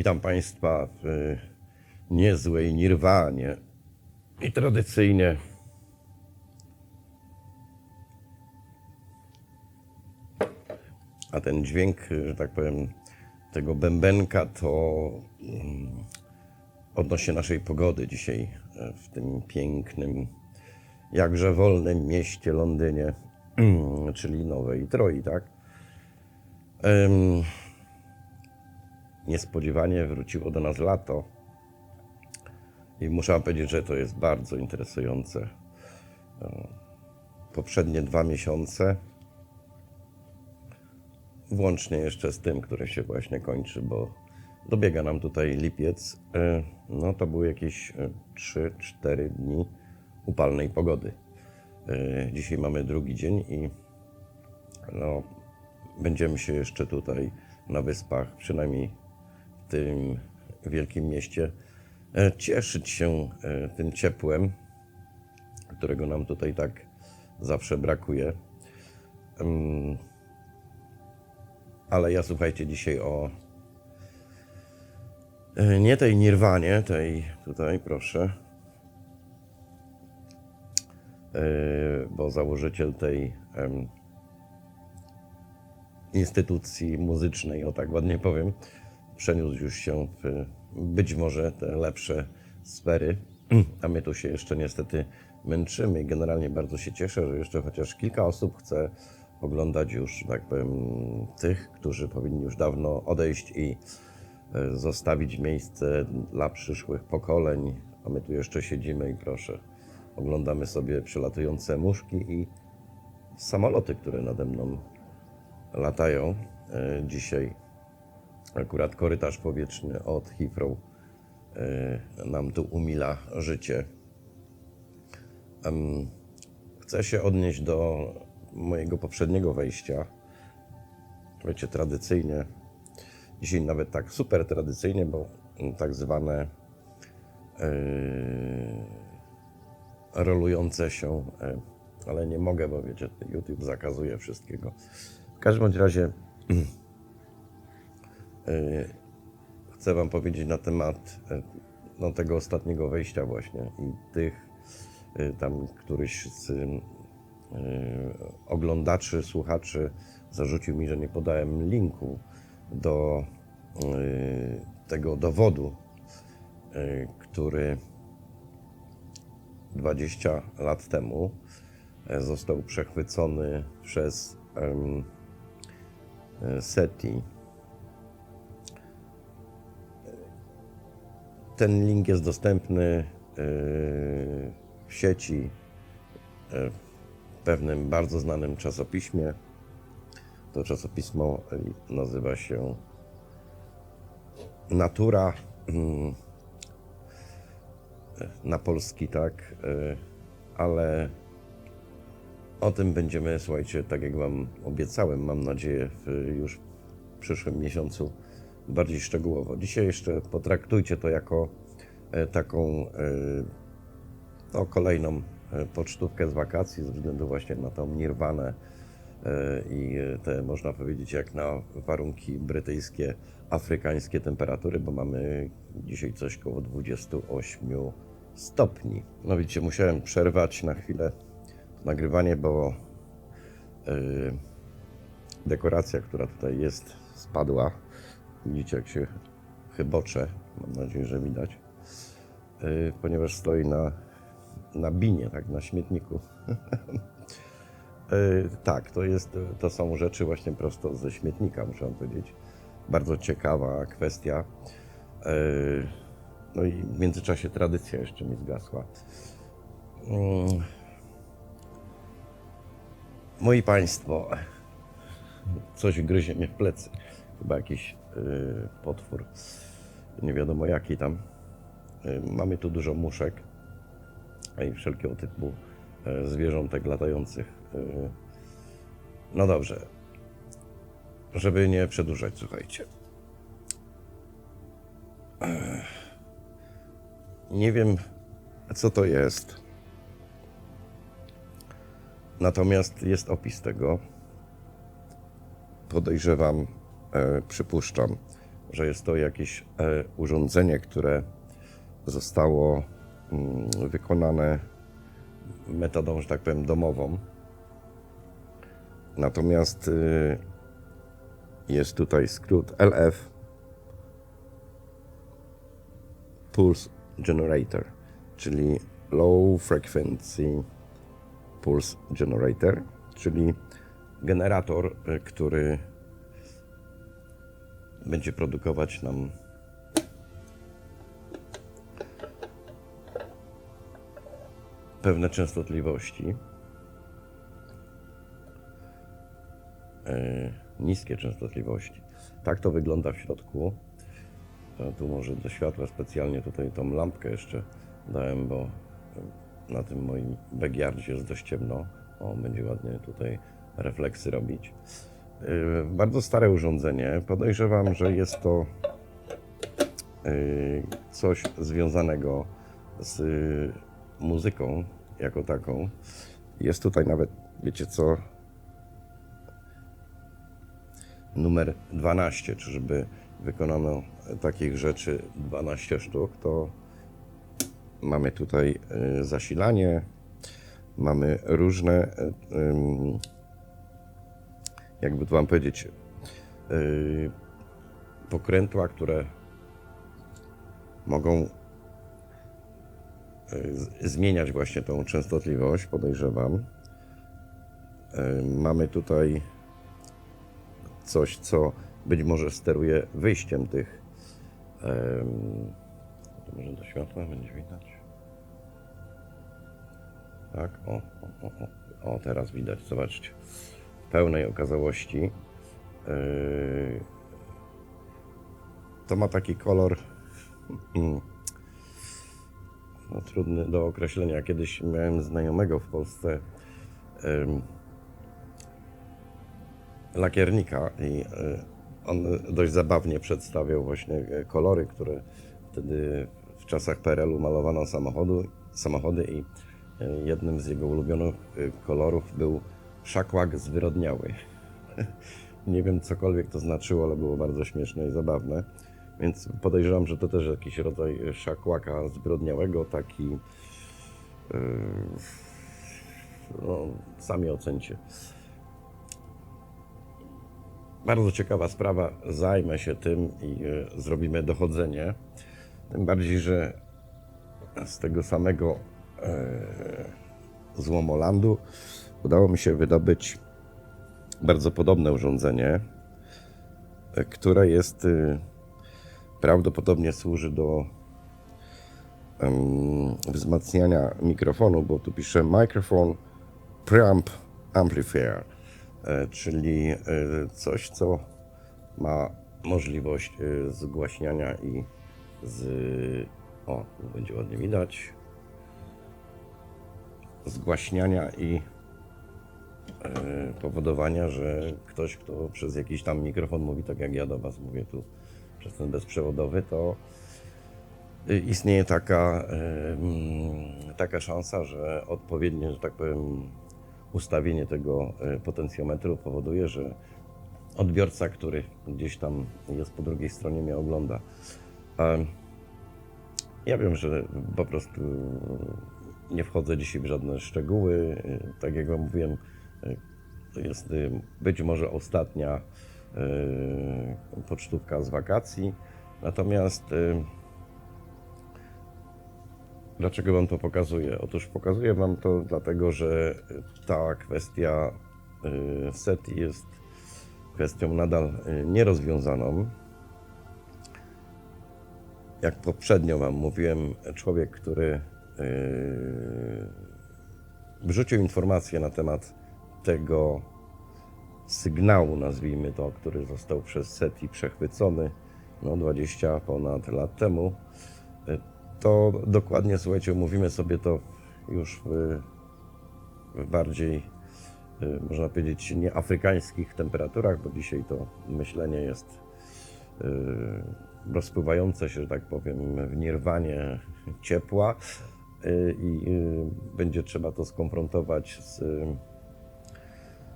Witam Państwa w y, niezłej nirwanie. I tradycyjnie a ten dźwięk, że tak powiem, tego bębenka to mm, odnośnie naszej pogody dzisiaj y, w tym pięknym, jakże wolnym mieście Londynie, czyli Nowej Troi, tak? Niespodziewanie wróciło do nas lato. I muszę powiedzieć, że to jest bardzo interesujące. E, Poprzednie dwa miesiące, włącznie jeszcze z tym, który się właśnie kończy, bo dobiega nam tutaj lipiec, e, no to były jakieś 3-4 dni upalnej pogody. E, Dzisiaj mamy drugi dzień i no, będziemy się jeszcze tutaj na wyspach, przynajmniej tym wielkim mieście, e, cieszyć się e, tym ciepłem, którego nam tutaj tak zawsze brakuje. Ale ja słuchajcie dzisiaj o e, nie tej nirwanie, tej tutaj proszę, bo założyciel tej instytucji muzycznej, o tak ładnie powiem, przeniósł już się w być może te lepsze sfery, a my tu się jeszcze niestety męczymy generalnie bardzo się cieszę, że jeszcze chociaż kilka osób chce oglądać już, tak powiem, tych, którzy powinni już dawno odejść i e, zostawić miejsce dla przyszłych pokoleń, a my tu jeszcze siedzimy i proszę, oglądamy sobie przelatujące muszki i samoloty, które nade mną latają. E, Dzisiaj akurat korytarz powietrzny od Heathrow e, nam tu umila życie. Chcę się odnieść do mojego poprzedniego wejścia. Wiecie, tradycyjnie, dzisiaj nawet tak super tradycyjnie, bo tak zwane e, rolujące się, e, ale nie mogę, bo wiecie, YouTube zakazuje wszystkiego. W każdym razie chcę Wam powiedzieć na temat e, no, tego ostatniego wejścia właśnie i tych e, tam któryś z e, oglądaczy, słuchaczy zarzucił mi, że nie podałem linku do e, tego dowodu, e, który 20 lat temu e, został przechwycony przez e, SETI. Ten link jest dostępny e, w sieci e, w pewnym bardzo znanym czasopiśmie. To czasopismo e, nazywa się Natura. mm, na polski, tak, y, ale o tym będziemy, słuchajcie, tak jak Wam obiecałem, mam nadzieję, w już w przyszłym miesiącu bardziej szczegółowo. Dzisiaj jeszcze potraktujcie to jako e, taką e, no, kolejną e, pocztówkę z wakacji, ze względu właśnie na tą nirwanę i te, można powiedzieć, jak na warunki brytyjskie, afrykańskie temperatury, bo mamy dzisiaj coś koło 28 stopni. No widzicie, musiałem przerwać na chwilę nagrywanie, bo dekoracja, która tutaj jest, spadła. Widzicie, jak się chybocze, mam nadzieję, że widać, yy, ponieważ stoi na, na binie, tak, na śmietniku. Yy, tak, to, jest, to są rzeczy właśnie prosto ze śmietnika, muszę wam powiedzieć. Bardzo ciekawa kwestia. Yy, No i w międzyczasie tradycja jeszcze mi zgasła. Mm. Moi Państwo, coś gryzie mnie w plecy. Chyba jakiś potwór, nie wiadomo jaki tam. Yy, mamy tu dużo muszek i wszelkiego typu yy, zwierzątek latających. No dobrze, żeby nie przedłużać, słuchajcie. Nie wiem, co to jest. Natomiast jest opis tego. Podejrzewam, przypuszczam, że jest to jakieś e, urządzenie, które zostało mm, wykonane metodą, że tak powiem, domową. Natomiast y, jest tutaj skrót LF Pulse Generator, czyli Low Frequency Pulse Generator, czyli generator, y, który będzie produkować nam pewne częstotliwości. e, niskie częstotliwości. Tak to wygląda w środku. Tu może do światła specjalnie tutaj tą lampkę jeszcze dałem, bo na tym moim backyardzie jest dość ciemno. O, będzie ładnie tutaj refleksy robić. E, Bardzo stare urządzenie. Podejrzewam, że jest to e, coś związanego z e, muzyką jako taką. Jest tutaj nawet, wiecie co, numer 12, czyżby wykonano takich rzeczy 12 sztuk, to mamy tutaj y, zasilanie, mamy różne, y, jakby to wam powiedzieć, y, pokrętła, które mogą y, zmieniać właśnie tą częstotliwość, podejrzewam. Y, Mamy tutaj coś, co być może steruje wyjściem tych. to może do światła będzie widać. Tak, o, o, o, o teraz widać, zobaczcie. Pełnej okazałości. Yy, to ma taki kolor mm, no, trudny do określenia. Kiedyś miałem znajomego w Polsce. lakiernika i e, on dość zabawnie przedstawiał właśnie e, kolory, które wtedy w czasach PRL-u malowano samochodu, samochody i e, jednym z jego ulubionych e, kolorów był szakłak zwyrodniały. Nie wiem cokolwiek to znaczyło, ale było bardzo śmieszne i zabawne. Więc podejrzewam, że to też jakiś rodzaj szakłaka zwyrodniałego, taki e, no, sami ocencie. Bardzo ciekawa sprawa, zajmę się tym i e, zrobimy dochodzenie. Tym bardziej, że z tego samego e, złomolandu udało mi się wydobyć bardzo podobne urządzenie, e, które jest e, prawdopodobnie służy do em, wzmacniania mikrofonu, bo tu pisze microphone preamp amplifier, e, czyli e, coś, co ma możliwość zgłaśniania i z... O, będzie ładnie widać. Zgłaśniania i powodowania, że ktoś, kto przez jakiś tam mikrofon mówi, tak jak ja do Was mówię tu przez ten bezprzewodowy, to istnieje taka, taka szansa, że odpowiednie, że tak powiem, ustawienie tego y, potencjometru powoduje, że odbiorca, który gdzieś tam jest po drugiej stronie, mnie ogląda. Ja wiem, że po prostu nie wchodzę dzisiaj w żadne szczegóły. Y, Tak jak Wam mówiłem, to jest y, być może ostatnia y, pocztówka z wakacji. Natomiast y, dlaczego Wam to pokazuję? Otóż pokazuję Wam to dlatego, że ta kwestia y, SETI jest kwestią nadal nierozwiązaną. Jak poprzednio Wam mówiłem, człowiek, który wrzucił informacje na temat tego sygnału, nazwijmy to, który został przez SETI przechwycony no, 20 ponad lat temu, y, to dokładnie, słuchajcie, mówimy sobie to już w, w bardziej, y, można powiedzieć, nie afrykańskich temperaturach, bo dzisiaj to myślenie jest y, rozpływające się, że tak powiem, w nirwanie ciepła. I będzie trzeba to skonfrontować z,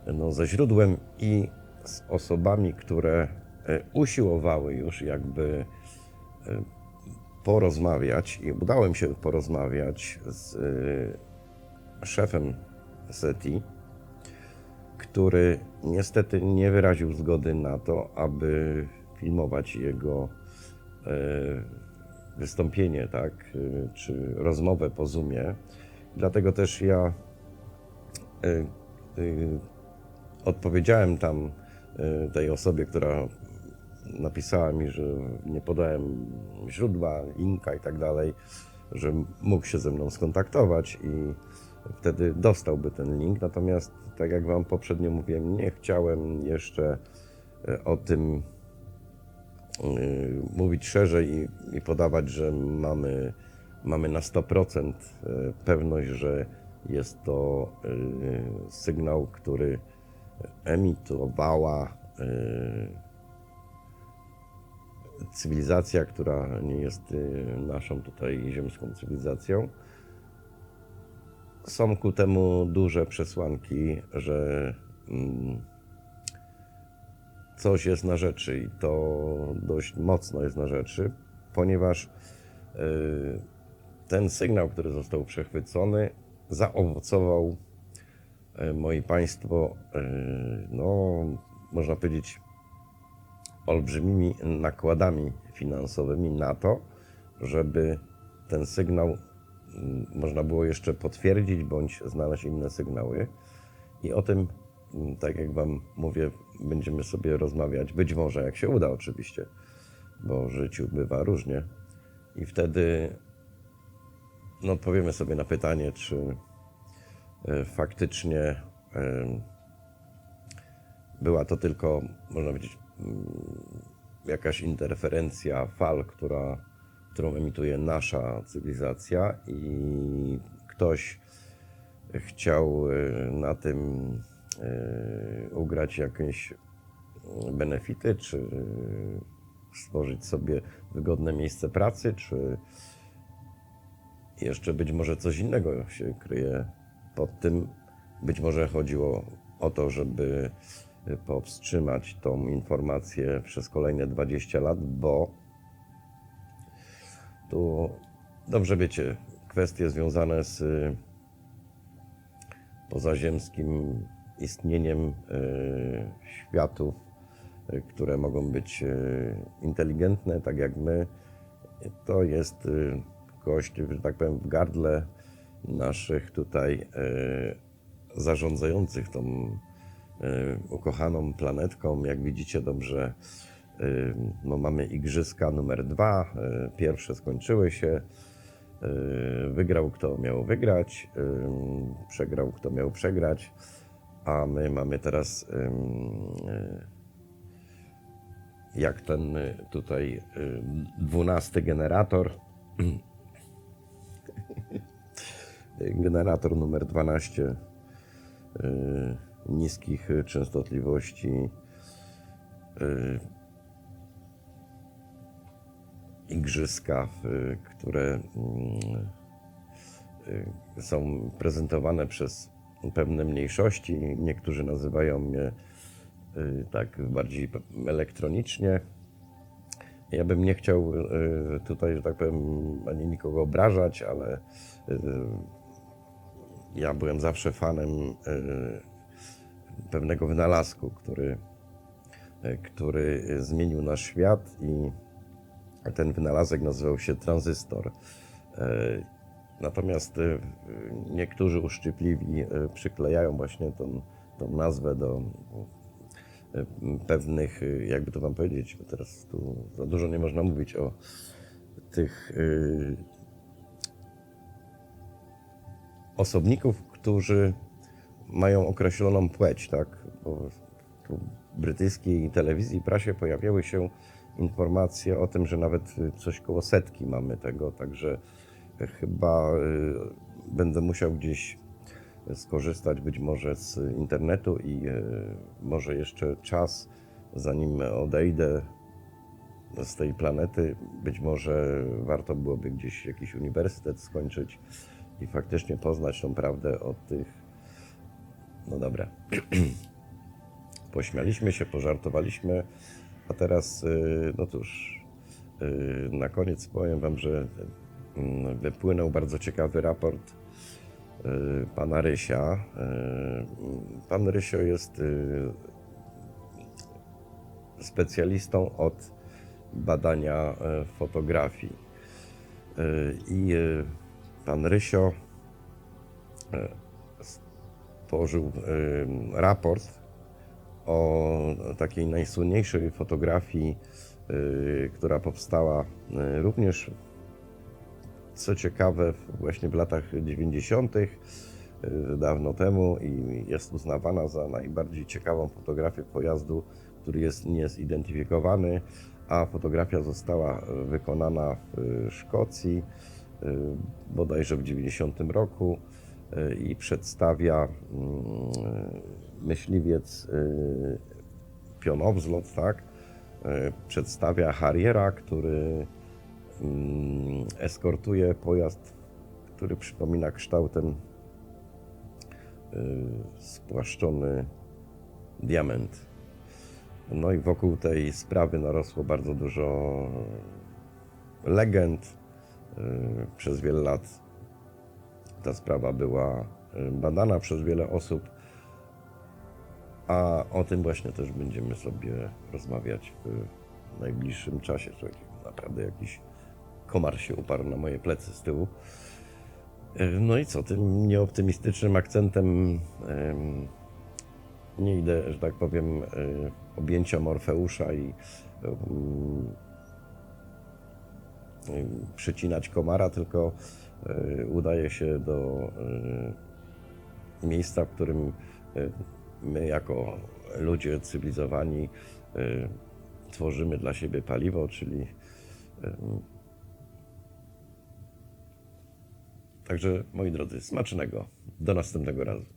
no, ze źródłem i z osobami, które e, usiłowały już jakby e, porozmawiać i udało mi się porozmawiać z e, szefem SETI, który niestety nie wyraził zgody na to, aby filmować jego wystąpienie, tak, czy rozmowę po Zoomie. Dlatego też ja odpowiedziałem tam e, tej osobie, która napisała mi, że nie podałem źródła, linka i tak dalej, że mógł się ze mną skontaktować i wtedy dostałby ten link. Natomiast, tak jak Wam poprzednio mówiłem, nie chciałem jeszcze e, o tym y, mówić szerzej i, i podawać, że mamy, mamy na 100% e, pewność, że jest to y, sygnał, który emitowała y, cywilizacja, która nie jest y, naszą tutaj ziemską cywilizacją. Są ku temu duże przesłanki, że mm, coś jest na rzeczy i to dość mocno jest na rzeczy, ponieważ y, ten sygnał, który został przechwycony, zaowocował, moi Państwo, y, no, można powiedzieć, olbrzymimi nakładami finansowymi na to, żeby ten sygnał można było jeszcze potwierdzić bądź znaleźć inne sygnały. I o tym, tak jak Wam mówię, będziemy sobie rozmawiać. Być może, jak się uda, oczywiście, bo w życiu bywa różnie. I wtedy no, odpowiemy sobie na pytanie, czy e, faktycznie em, była to tylko, można powiedzieć, mm, jakaś interferencja fal, która, którą emituje nasza cywilizacja i ktoś chciał y, na tym y, ugrać jakieś y, benefity, czy stworzyć sobie wygodne miejsce pracy, czy jeszcze być może coś innego się kryje pod tym. Być może chodziło o to, żeby powstrzymać tą informację przez kolejne 20 lat, bo tu dobrze wiecie, kwestie związane z y, pozaziemskim istnieniem y, światów, y, które mogą być y, inteligentne, tak jak my, to jest y, kość, że tak powiem, w gardle naszych tutaj y, zarządzających tą y, ukochaną planetką. Jak widzicie dobrze, y, no mamy igrzyska numer dwa. Pierwsze skończyły się. Wygrał kto miał wygrać, przegrał kto miał przegrać, a my mamy teraz jak ten tutaj dwunasty generator. generator numer 12 y, niskich częstotliwości y, igrzyska, y, które są prezentowane przez pewne mniejszości. Niektórzy nazywają mnie tak bardziej elektronicznie. Ja bym nie chciał tutaj, że tak powiem, ani nikogo obrażać, ale ja byłem zawsze fanem y, pewnego wynalazku, który, y, który zmienił nasz świat i ten wynalazek nazywał się tranzystor. Y, Natomiast niektórzy uszczypliwi przyklejają właśnie tą, tą nazwę do pewnych, jakby to wam powiedzieć, bo teraz tu za dużo nie można mówić o tych osobników, którzy mają określoną płeć, tak? Bo w brytyjskiej telewizji, prasie pojawiały się informacje o tym, że nawet coś koło setki mamy tego, także chyba y, będę musiał gdzieś skorzystać być może z internetu i y, może jeszcze czas, zanim odejdę z tej planety, być może warto byłoby gdzieś jakiś uniwersytet skończyć i faktycznie poznać tą prawdę od tych. No dobra. Pośmialiśmy się, pożartowaliśmy, A teraz, y, no cóż, y, na koniec powiem Wam, że mm, wypłynął bardzo ciekawy raport y, pana Rysia. Pan Rysio jest specjalistą od badania fotografii. I pan Rysio e, stworzył y, raport o takiej najsłynniejszej fotografii, y, która powstała również, co ciekawe, właśnie w latach 90., y, dawno temu, i jest uznawana za najbardziej ciekawą fotografię pojazdu, który jest niezidentyfikowany, a fotografia została wykonana w Szkocji, bodajże w 90 roku y, i przedstawia mm, myśliwiec y, pionowzlot, tak? Y, Przedstawia Harriera, który mm, eskortuje pojazd, który przypomina kształtem y, spłaszczony diament. No i wokół tej sprawy narosło bardzo dużo legend. Y, Przez wiele lat ta sprawa była y, badana przez wiele osób, a o tym właśnie też będziemy sobie rozmawiać w najbliższym czasie. Słuchajcie, naprawdę jakiś komar się uparł na moje plecy z tyłu. Y, No i co, tym nieoptymistycznym akcentem em, nie idę, że tak powiem, objęcia Morfeusza i przycinać komara, tylko y, udaje się do y, miejsca, w którym y, my jako ludzie cywilizowani tworzymy dla siebie paliwo, czyli Także moi drodzy, smacznego. Do następnego razu.